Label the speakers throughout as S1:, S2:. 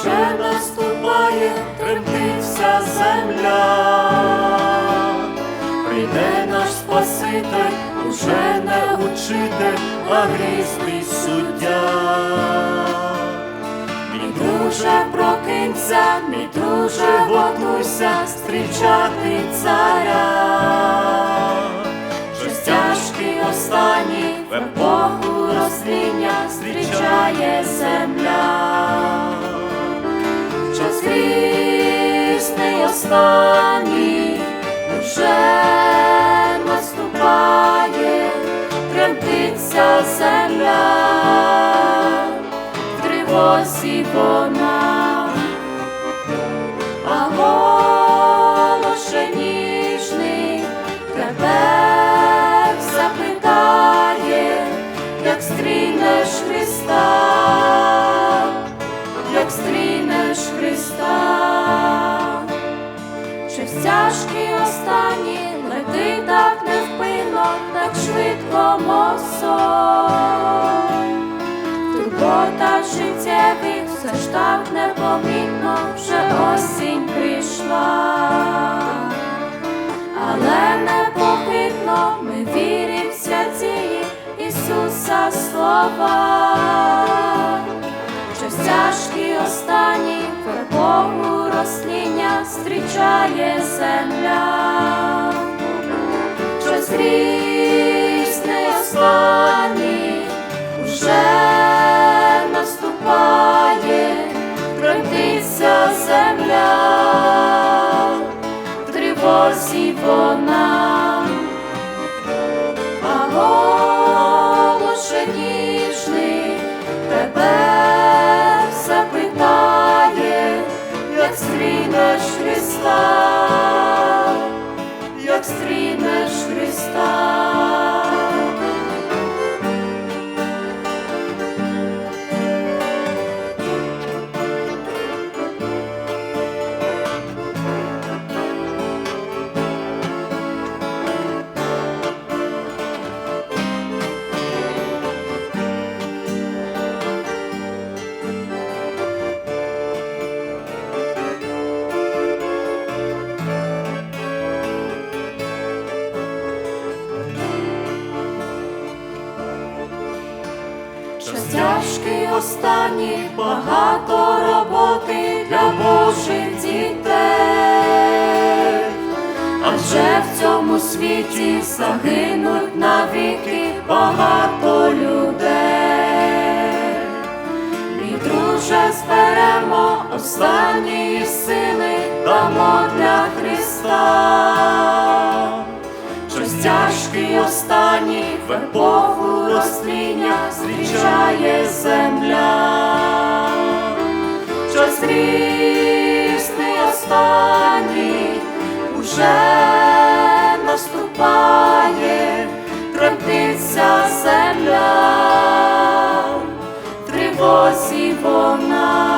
S1: вже наступає, тремтить земля, прийде наш Спаситель, уже не учитель, а грізний суддя. Мій друже прокинься, мій друже готуйся, зустрічати царя, що стяжки останні в епоху розління зустрічає земля. Останній. Уже наступає, тремтиться земля, в тривозі вона, Ісуса слова. що тяжкий останні епоху росління зустрічає земля. що грізний Христа, як стрінеш Час тяжкий останній, багато роботи для Божих дітей, адже в цьому світі загинуть навіки багато людей. Мій друже, зберемо останні сили, дамо для Христа. Останній в епоху розтління зустрічає земля. Щось грізний останній уже наступає, тремтиться земля, тривозі вона.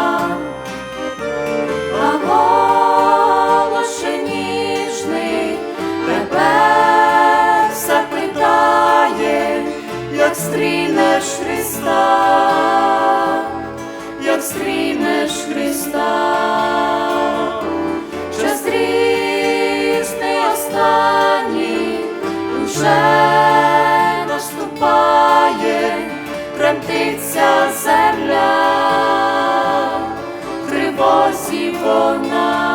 S1: вона.